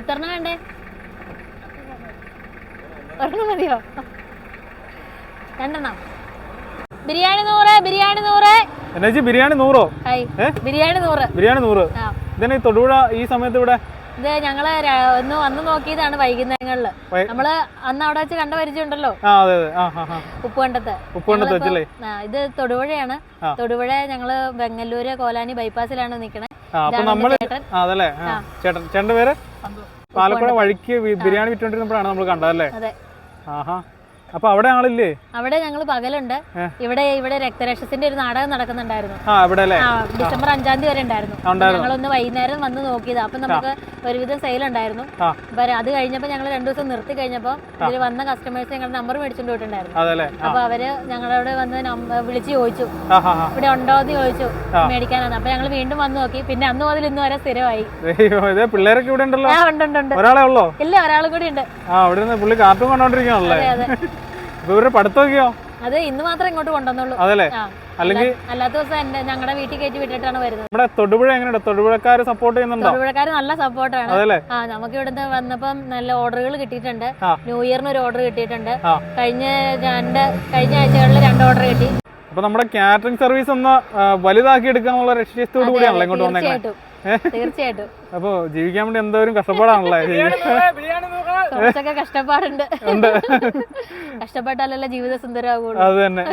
എത്രണ്ണം വേണ്ടേ? ഒരെണ്ണം മതിയോ? രണ്ടെണ്ണം. ബിരിയാണി നൂറ് ബിരിയാണി നൂറ്. എന്നാ ചേച്ചി ബിരിയാണി നൂറോ? ബിരിയാണി നൂറ്. ബിരിയാണി നൂറ്. ഇതന്നെ തൊടുപുഴ ഈ സമയത്ത് ഇവിടെ? ഇത് ഞങ്ങൾ ഒന്ന് വന്ന് നോക്കിയതാണ് വൈകുന്നേരങ്ങളിൽ. നമ്മൾ അന്ന് അവിടെ വെച്ച് കണ്ട പരിചയമുണ്ടല്ലോ? ഉപ്പുകണ്ടത്ത് ഉപ്പുകണ്ടത്ത് വെച്ചല്ലേ? ഇത് തൊടുപുഴയാണ്. തൊടുപുഴ ഞങ്ങൾ ബെങ്ങല്ലൂര് കോലാനി ബൈപ്പാസിലാണ് നിക്കണേ. ചേട്ടൻ. ചേട്ടന്റെ പേര്? പാലക്കാട് വഴിക്ക് ബിരിയാണി വിറ്റോണ്ടിരുന്നപ്പോഴാണ് നമ്മൾ കണ്ടതല്ലേ ആഹാ. അപ്പൊ അവിടെ ആളില്ലേ? അവിടെ ഞങ്ങൾ പകലുണ്ട്. ഇവിടെ ഇവിടെ രക്തരക്ഷസിന്റെ ഒരു നാടകം നടക്കുന്നുണ്ടായിരുന്നു. ഡിസംബർ അഞ്ചാം തീയതി വരെ ഉണ്ടായിരുന്നു. ഞങ്ങളൊന്ന് വൈകുന്നേരം വന്ന് നോക്കിയതാ. അപ്പൊ നമുക്ക് ഒരുവിധം സെയിൽ ഉണ്ടായിരുന്നു. അത് കഴിഞ്ഞപ്പോ ഞങ്ങൾ രണ്ടു ദിവസം നിർത്തി കഴിഞ്ഞപ്പോ ഇതിൽ വന്ന കസ്റ്റമേഴ്സ് ഞങ്ങളുടെ നമ്പർ മേടിച്ചോണ്ട് പോയിട്ടുണ്ടായിരുന്നു. അപ്പൊ അവർ ഞങ്ങളോട് വന്ന് വിളിച്ച് ചോദിച്ചു. ഇവിടെ ഉണ്ടോ എന്ന് ചോദിച്ചു. മേടിക്കാനാണ് അപ്പൊ ഞങ്ങൾ വീണ്ടും വന്ന് നോക്കി. പിന്നെ അന്ന് മുതൽ ഇന്ന് വരെ സ്ഥിരമായി. പിള്ളേരൊക്കെ ഇവിടെ ഉണ്ടല്ലോ? ഉണ്ട് ഉണ്ട് ഉണ്ട്. ഒരാളെ ഉള്ളോ? ഇല്ല ഒരാൾ കൂടി ഉണ്ട്. ആ അവിടെ പുള്ളി കാർട്ടൂൺ കണ്ടോണ്ടിരിക്കണല്ലേ ഇവരുടെ പഠിത്തമൊക്കെയോ? അത് ഇന്ന് മാത്രം ഇങ്ങോട്ട് കൊണ്ടുവന്നുള്ളൂ. അതല്ലേ? അല്ലെങ്കിൽ അല്ലാത്ത ദിവസം എന്റെ ഞങ്ങളുടെ വീട്ടിൽ കയറ്റി വിട്ടിട്ടാണ് വരുന്നത്. നമ്മുടെ തൊടുപുഴ എങ്ങനെയുണ്ട്? തൊടുപുഴക്കാർ സപ്പോർട്ട് ചെയ്യുന്നുണ്ടോ? തൊടുപുഴക്കാർ നല്ല സപ്പോർട്ടാണ് ആ നമുക്ക് ഇവിടുന്ന് വന്നപ്പം നല്ല ഓർഡറുകൾ കിട്ടിയിട്ടുണ്ട്. ന്യൂ ഇയറിന് ഒരു ഓർഡർ കിട്ടിയിട്ടുണ്ട്. കഴിഞ്ഞ രണ്ട് കഴിഞ്ഞ ആഴ്ചകളിൽ രണ്ട് ഓർഡർ കിട്ടി. അപ്പൊ നമ്മുടെ കാറ്ററിംഗ് സർവീസ് ഒന്ന് വലുതാക്കി എടുക്കാനുള്ള ലക്ഷ്യത്തോടു കൂടിയാണല്ലോ ഇങ്ങോട്ട് വന്നേക്കണേ. തീർച്ചയായിട്ടും. അപ്പൊ ജീവിക്കാൻ വേണ്ടി എന്തോരം കഷ്ടപ്പാടാണല്ലേ? കഷ്ടപ്പാടുണ്ട്. ഉണ്ട്. കഷ്ടപ്പെട്ടാലല്ലേ ജീവിത സുന്ദരമാകുള്ളൂ അത് തന്നെ.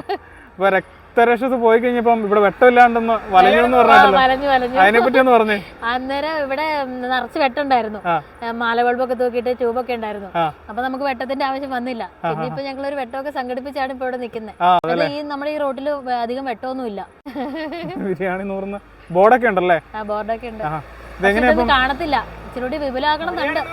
ഇപ്പൊ രക്തരക്ഷസ് പോയി കഴിഞ്ഞപ്പം ഇവിടെ വെട്ടമില്ലാണ്ടെന്ന് വലഞ്ഞെന്ന് പറഞ്ഞിട്ടില്ല വലഞ്ഞു വലഞ്ഞു. അതിനെ പറ്റി ഒന്ന് പറഞ്ഞേ. അന്നേരം ഇവിടെ നിറച്ച് വെട്ടുണ്ടായിരുന്നു ആ. ആ, മാല ബൾബൊക്കെ തൂക്കിയിട്ട് ട്യൂബൊക്കെ ഉണ്ടായിരുന്നു. അപ്പൊ നമുക്ക് വെട്ടത്തിന്റെ ആവശ്യം വന്നില്ല. പിന്നെ ഇപ്പൊ ഞങ്ങൾ ഒരു വെട്ടമൊക്കെ സംഘടിപ്പിച്ചാണ് ഇപ്പൊ ഇവിടെ നിൽക്കുന്നത് ആ ഈ നമ്മുടെ ഈ റോഡിൽ അധികം വെട്ടമൊന്നുമില്ല. ബിരിയാണി നൂറുന്ന. ബോർഡൊക്കെ ഉണ്ടല്ലേ? ബോർഡൊക്കെ ഉണ്ട്. കാണത്തില്ല. ഇച്ചിരി വിപുലാക്കണം എന്നുണ്ട്.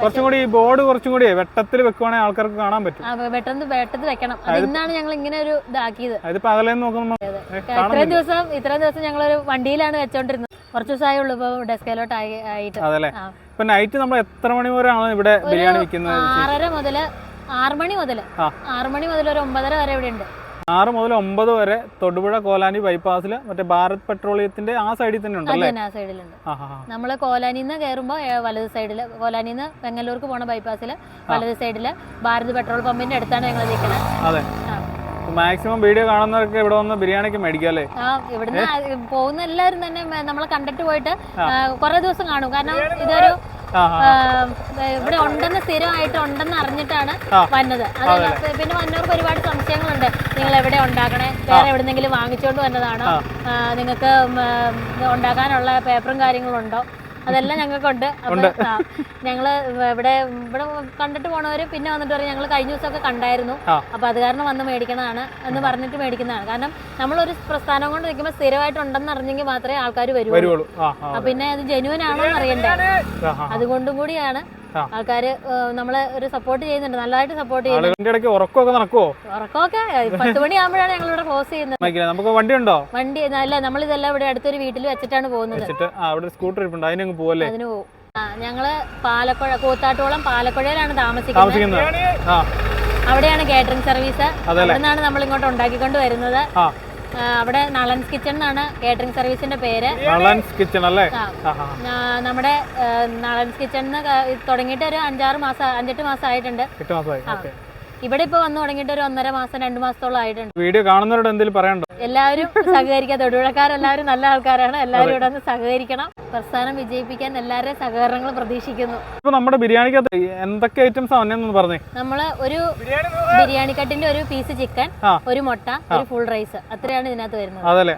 കുറച്ചും കൂടി ബോർഡ് കുറച്ചും കൂടി വെട്ടത്തിൽ വെക്കുവാണെങ്കിൽ ആൾക്കാർക്ക് കാണാൻ പറ്റും. വെട്ടത്തിൽ വെട്ടത്ത് വെട്ടത്ത് വെക്കണം ഇന്നാണ് ഞങ്ങൾ ഇങ്ങനെ ഒരു ഇതാക്കിയത്. അത് പകലേന്ന് നോക്കുമ്പോൾ ഏ, ഇത്രയും ദിവസം ഇത്രയും ദിവസം ഞങ്ങൾ ഒരു വണ്ടിയിലാണ് വെച്ചോണ്ടിരുന്നത്. കുറച്ചു ദിവസമായേ ഉള്ളൂ ഇപ്പൊ ഡെസ്കയിലോട്ട് ആയിട്ട്. അതല്ലേ. ഇപ്പൊ നൈറ്റ് നമ്മൾ എത്ര മണി വരെയാണ് ഇവിടെ ബിരിയാണി വിൽക്കുന്നത് ആറര മുതൽ ആറ് മണി മുതൽ. ആറ് മണി മുതൽ ഒരു ഒമ്പതര വരെ ഇവിടെ ഉണ്ട്. ആറ് മുതൽ ഒമ്പത് വരെ തൊടുപുഴ കോലാനി ബൈപ്പാസിൽ മറ്റേ ഭാരത് പെട്രോളിയത്തിന്റെ ആ സൈഡിൽ തന്നെ ഉണ്ട് അല്ലേ ആ സൈഡിലുണ്ട്. നമ്മൾ കോലാനിന്ന് കയറുമ്പോൾ വലത് സൈഡിൽ കോലാനിന്ന് വെങ്ങല്ലൂർക്ക് പോണ ബൈപ്പാസിൽ വലത് സൈഡിൽ ഭാരത് പെട്രോൾ പമ്പിന്റെ അടുത്താണ് ഞങ്ങൾ നിൽക്കുന്നത് അതെ. മാക്സിമം വീഡിയോ കാണുന്നവർക്ക് ഇവിടെ വന്ന് ബിരിയാണിക്ക് മേടിക്കാം അല്ലേ? ആ ഇവിടുന്ന് പോകുന്ന എല്ലാവരും തന്നെ നമ്മളെ കണ്ടിട്ട് പോയിട്ട് കുറെ ദിവസം കാണും. കാരണം ഇതൊരു ഇവിടെ ഉണ്ടെന്ന് സ്ഥിരമായിട്ട് ഉണ്ടെന്ന് അറിഞ്ഞിട്ടാണ് വന്നത്. അതെ പിന്നെ വന്നവർക്ക് ഒരുപാട് സംശയങ്ങളുണ്ട്. നിങ്ങൾ എവിടെ ഉണ്ടാക്കണേ? വേറെ എവിടെന്നെങ്കിലും വാങ്ങിച്ചുകൊണ്ട് വന്നതാണോ? നിങ്ങൾക്ക് ഉണ്ടാക്കാനുള്ള പേപ്പറും കാര്യങ്ങളും ഉണ്ടോ അതെല്ലാം ഞങ്ങൾക്കുണ്ട്. അപ്പൊ ഞങ്ങൾ ഇവിടെ ഇവിടെ കണ്ടിട്ട് പോണവര് പിന്നെ വന്നിട്ട് പറയും ഞങ്ങൾ കഴിഞ്ഞ ദിവസമൊക്കെ കണ്ടായിരുന്നു. അപ്പൊ അത് കാരണം വന്ന് മേടിക്കണതാണ് എന്ന് പറഞ്ഞിട്ട് മേടിക്കുന്നതാണ്. കാരണം നമ്മളൊരു പ്രസ്ഥാനം കൊണ്ട് നിൽക്കുമ്പോൾ സ്ഥിരമായിട്ട് ഉണ്ടെന്ന് അറിഞ്ഞെങ്കിൽ മാത്രമേ ആൾക്കാർ വരുള്ളൂ പിന്നെ അത് ജെനുവൻ ആണോ എന്ന് അറിയണ്ടേ. അതുകൊണ്ടും കൂടിയാണ് ആൾക്കാര് നമ്മളെ ഒരു സപ്പോർട്ട് ചെയ്യുന്നുണ്ട്. നല്ലതായിട്ട് സപ്പോർട്ട് ചെയ്യുന്നുണ്ട്. ഉറക്കമൊക്കെ നടക്കുവോ? ഉറക്കമൊക്കെ പത്ത് മണിയാകുമ്പോഴാണ് ഞങ്ങൾ ഇവിടെ ക്ലോസ് ചെയ്യുന്നത്. നമുക്ക് വണ്ടി ഉണ്ടോ വണ്ടി അല്ല നമ്മൾ ഇതെല്ലാം ഇവിടെ അടുത്തൊരു വീട്ടിൽ വെച്ചിട്ടാണ് പോകുന്നത്. അവിടെ സ്കൂട്ടർ ഇരിപ്പുണ്ട്. അതിനങ്ങ് പോവല്ലേ? അതിന് പോകും ഞങ്ങൾ പാലക്കുഴ കൂത്താട്ടോളം പാലക്കുഴയിലാണ് താമസിക്കുന്നത്. അവിടെയാണ് കാറ്ററിംഗ് സർവീസ്? അവിടെ നിന്നാണ് നമ്മൾ ഇങ്ങോട്ട് ഉണ്ടാക്കിക്കൊണ്ട് വരുന്നത്. അവിടെ നളൻസ് കിച്ചൺ എന്നാണ് കേറ്ററിംഗ് സർവീസിന്റെ പേര്. നളൻസ് കിച്ചൺ അല്ലേ? നമ്മുടെ നളൻസ് കിച്ചൺ തുടങ്ങിയിട്ട് ഒരു അഞ്ചാറ് മാസം അഞ്ചെട്ട് മാസം ആയിട്ടുണ്ട് ഇവിടെ ഇപ്പൊ വന്നു തുടങ്ങിയിട്ട് ഒരു ഒന്നര മാസം രണ്ടു മാസത്തോളം ആയിട്ടുണ്ട്. വീഡിയോ കാണുന്നവരോട് എന്തെങ്കിലും പറയണ്ടോ എല്ലാവരും സഹകരിക്കുക തൊഴിലുഴക്കാരെല്ലാവരും നല്ല ആൾക്കാരാണ്. എല്ലാവരും ഇവിടെ ഒന്ന് സഹകരിക്കണം. പ്രസ്ഥാനം വിജയിപ്പിക്കാൻ എല്ലാവരുടെ സഹകരണങ്ങൾ പ്രതീക്ഷിക്കുന്നു. ഇപ്പൊ നമ്മുടെ ബിരിയാണിക്ക് എന്തൊക്കെ ഐറ്റംസ് പറഞ്ഞേ. നമ്മൾ ഒരു ബിരിയാണി കട്ടിന്റെ ഒരു പീസ് ചിക്കൻ ഒരു മുട്ട ഒരു ഫുൾ റൈസ് അത്രയാണ് ഇതിനകത്ത് വരുന്നത്. അതല്ലേ?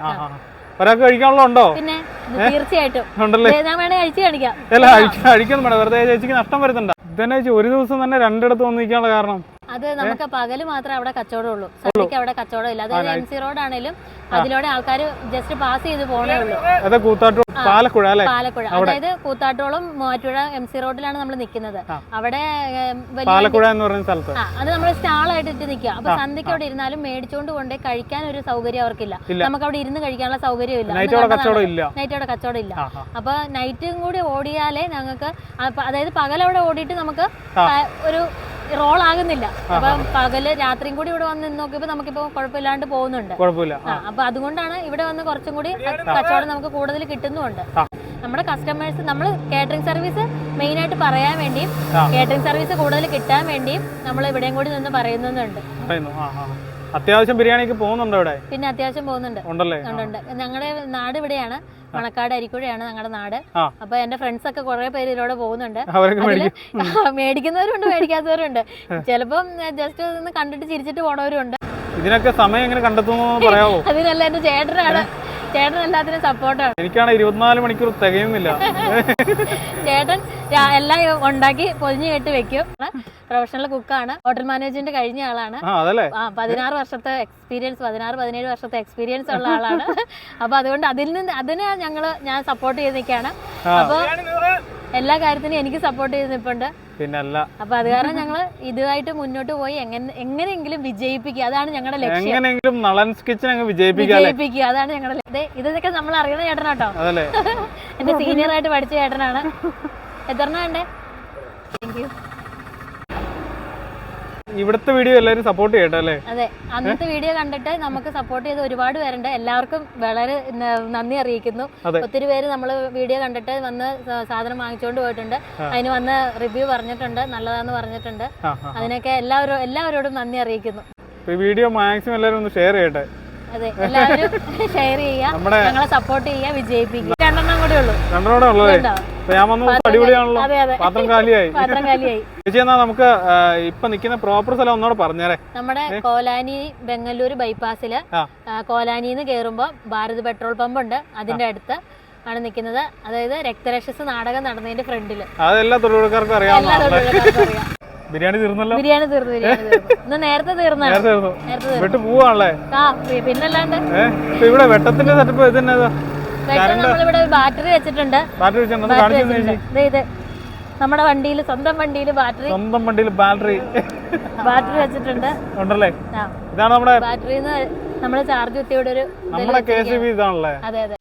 ഒരാൾക്ക് കഴിക്കാനുള്ള ഉണ്ടോ? പിന്നെ തീർച്ചയായിട്ടും. ഞാൻ വേണേ കഴിച്ചു കാണിക്കാം. അല്ല വെറുതെ ചേച്ചിക്ക് നഷ്ടം വരുന്നുണ്ട് ഇതന്നെ ഒരു ദിവസം തന്നെ രണ്ടിടത്ത് വന്നിരിക്കാനുള്ള കാരണം. അത് നമുക്ക് പകൽ മാത്രമേ അവിടെ കച്ചവടം ഉള്ളൂ സന്ധ്യക്ക് അവിടെ കച്ചവടം ഇല്ല. അതായത് എം സി റോഡ് ആണെങ്കിലും അതിലൂടെ ആൾക്കാർ ജസ്റ്റ് പാസ് ചെയ്ത് പോണേ ഉള്ളൂ. പാലക്കുഴ പാലക്കുഴ. അതായത് കൂത്താട്ടോളം മൂവാറ്റുപുഴ എം സി റോഡിലാണ് നമ്മൾ നിൽക്കുന്നത് അവിടെ വലിയ പാലക്കുഴ എന്ന് പറയുന്ന സ്ഥലത്ത്. അത് നമ്മൾ സ്റ്റാളായിട്ട് ഇട്ട് നിൽക്കുക. അപ്പൊ സന്ധ്യക്ക് അവിടെ ഇരുന്നാലും മേടിച്ചുകൊണ്ട് കൊണ്ടേ കഴിക്കാൻ ഒരു സൗകര്യം അവർക്കില്ല. നമുക്ക് അവിടെ ഇരുന്ന് കഴിക്കാനുള്ള സൗകര്യം ഇല്ല. നൈറ്റ് അവിടെ കച്ചവടം ഇല്ല. അപ്പൊ നൈറ്റും കൂടി ഓടിയാലേ ഞങ്ങൾക്ക് അതായത് പകലവിടെ ഓടിയിട്ട് നമുക്ക് ഒരു റോൾ ആകുന്നില്ല അപ്പൊ പകൽ രാത്രിയും കൂടി ഇവിടെ വന്ന് നിന്ന് നോക്കിയപ്പോ നമുക്കിപ്പോ കുഴപ്പമില്ലാണ്ട് പോകുന്നുണ്ട്. കുഴപ്പമില്ല അപ്പൊ അതുകൊണ്ടാണ് ഇവിടെ വന്ന് കുറച്ചും കൂടി കച്ചവടം നമുക്ക് കൂടുതൽ കിട്ടുന്നുണ്ട്. നമ്മുടെ കസ്റ്റമേഴ്സ് നമ്മൾ കാറ്ററിംഗ് സർവീസ് മെയിൻ ആയിട്ട് പറയാൻ വേണ്ടിയും കാറ്ററിംഗ് സർവീസ് കൂടുതൽ കിട്ടാൻ വേണ്ടിയും നമ്മൾ ഇവിടെയും കൂടി നിന്ന് പറയുന്നുണ്ട് അത്യാവശ്യം ബിരിയാണിക്ക് പോകുന്നുണ്ടോ ഇവിടെ? പിന്നെ അത്യാവശ്യം പോകുന്നുണ്ട്. ഉണ്ടല്ലേ? ഉണ്ട് ഞങ്ങളുടെ നാട് ഇവിടെയാണ്. മണക്കാട് അരിക്കുഴയാണ് ഞങ്ങളുടെ നാട്. അപ്പൊ എന്റെ ഫ്രണ്ട്സ് ഒക്കെ കുറെ പേര് ഇതിലൂടെ പോകുന്നുണ്ട്. മേടിക്കുന്നവരുണ്ട് മേടിക്കാത്തവരുണ്ട്. ചിലപ്പം ജസ്റ്റ് ഒന്ന് കണ്ടിട്ട് ചിരിച്ചിട്ട് പോണവരുണ്ട്. ഇതിനൊക്കെ സമയം എങ്ങനെ കണ്ടെത്തുന്നു പറയാമോ അതിനല്ല എന്റെ ചേട്ടനാണ്. ചേട്ടൻ എല്ലാത്തിനും സപ്പോർട്ടാണ് എനിക്കാണ് ഇരുപത്തിനാല് മണിക്കൂർ തികയുന്നില്ല. ചേട്ടൻ എല്ലാം ഉണ്ടാക്കി പൊതിഞ്ഞു കേട്ട് വെക്കും. പ്രൊഫഷണൽ കുക്കാണ്. ഹോട്ടൽ മാനേജ്മെന്റ് കഴിഞ്ഞ ആളാണ്. ആ അതല്ലേ? ആ പതിനാറ് വർഷത്തെ എക്സ്പീരിയൻസ് പതിനാറ് പതിനേഴ് വർഷത്തെ എക്സ്പീരിയൻസ് ഉള്ള ആളാണ്. അപ്പൊ അതുകൊണ്ട് അതിൽ നിന്ന് അതിനെ ഞങ്ങൾ ഞാൻ സപ്പോർട്ട് ചെയ്ത് നിൽക്കുകയാണ് അപ്പൊ എല്ലാ കാര്യത്തിനും എനിക്ക് സപ്പോർട്ട് ചെയ്ത് നിൽപ്പുണ്ട് പിന്നെ അല്ല അപ്പൊ അത് കാരണം ഞങ്ങൾ ഇതുമായിട്ട് മുന്നോട്ട് പോയി എങ്ങനെ എങ്ങനെയെങ്കിലും വിജയിപ്പിക്കുക. അതാണ് ഞങ്ങളുടെ ലക്ഷ്യം. എങ്ങനെയെങ്കിലും നളൻസ് കിച്ചൺ അങ്ങ് വിജയിപ്പിക്കുക അതാണ് ഞങ്ങളുടെ ലക്ഷ്യം. ദേ, ഇതൊക്കെ നമ്മൾ അറിയുന്ന ചേട്ടനാട്ടോ. അതല്ലേ? എന്റെ സീനിയർ ആയിട്ട് പഠിച്ച ചേട്ടനാണ്. എത്രണ്ണ വേണ്ടേ? താങ്ക് യു ഇവിടുത്തെ വീഡിയോ എല്ലാവരും സപ്പോർട്ട് ചെയ്യട്ടെ അല്ലേ? അതെ അന്നത്തെ വീഡിയോ കണ്ടിട്ട് നമുക്ക് സപ്പോർട്ട് ചെയ്ത് ഒരുപാട് പേരുണ്ട്. എല്ലാവർക്കും വളരെ നന്ദി അറിയിക്കുന്നു. ഒത്തിരി പേര് നമ്മൾ വീഡിയോ കണ്ടിട്ട് വന്ന് സാധനം വാങ്ങിച്ചുകൊണ്ട് പോയിട്ടുണ്ട്. അതിന് വന്ന് റിവ്യൂ പറഞ്ഞിട്ടുണ്ട് നല്ലതാന്ന് പറഞ്ഞിട്ടുണ്ട്. അതിനൊക്കെ എല്ലാവരും എല്ലാവരോടും നന്ദി അറിയിക്കുന്നു. വീഡിയോ മാക്സിമം എല്ലാവരും ഒന്ന് ഷെയർ ചെയ്യട്ടെ? അതെ എല്ലാവരും ഷെയർ ചെയ്യുക നമ്മുടെ ഞങ്ങളെ സപ്പോർട്ട് ചെയ്യുക വിജയിപ്പിക്കുക. രണ്ടെണ്ണം കൂടെ ഉള്ളൂ. രണ്ടെണ്ണോടെ ഉള്ളത്? അടിപൊളിയാണല്ലോ. പാത്രം കാലിയായി. പാത്രം കാലിയായി. ചേച്ചി എന്നാ നമുക്ക് ഇപ്പൊ നിക്കുന്ന പ്രോപ്പർ സ്ഥലം ഒന്നോടെ പറഞ്ഞേരെ. നമ്മുടെ കോലാനി ബംഗളൂരു ബൈപ്പാസിൽ കോലാനിന്ന് കേറുമ്പോ ഭാരത് പെട്രോൾ പമ്പ് ഉണ്ട്. അതിന്റെ അടുത്ത് ആണ് നിൽക്കുന്നത് അതായത് രക്തരക്ഷസ് നാടകം നടന്നതിന്റെ ഫ്രണ്ടിൽ. അതെല്ലാ തൊഴിലുറക്കാർക്കും അറിയാം. ബിരിയാണി തീർന്നല്ലോ? ബിരിയാണി തീർന്നു ബിരിയാണി തീർന്നു. ഇന്ന് നേരത്തെ തീർന്നാണ് നേരത്തെ തീർന്നു. നേരത്തെ തീർന്നു. വെട്ട് പോവാണല്ലേ? ആ പി- പിന്നല്ലാണ്ട്? ഏഹ് ഇപ്പൊ ഇവിടെ വെട്ടത്തിന്റെ സെറ്റപ്പ് ഇത് തന്നെ പെട്ടെന്ന് നമ്മളിവിടെ ഒരു ബാറ്ററി വെച്ചിട്ടുണ്ട്. ബാറ്ററി വെച്ചിട്ടുണ്ട്. ബാറ്ററി കാണിച്ചു വെച്ചിട്ടുണ്ട്. ദേ ഇത് നമ്മുടെ വണ്ടിയിൽ സ്വന്തം വണ്ടിയിൽ ബാറ്ററി സ്വന്തം വണ്ടിയിൽ ബാറ്ററി ബാറ്ററി വെച്ചിട്ടുണ്ട്. ഉണ്ടല്ലേ? ആ. ഇതാണ് നമ്മുടെ ബാറ്ററിന്ന് നമ്മൾ ചാർജ് കുത്തിയോടെ ഒരു നമ്മുടെ കെ സി ബി ഇതാണല്ലേ? അതെ അതെ.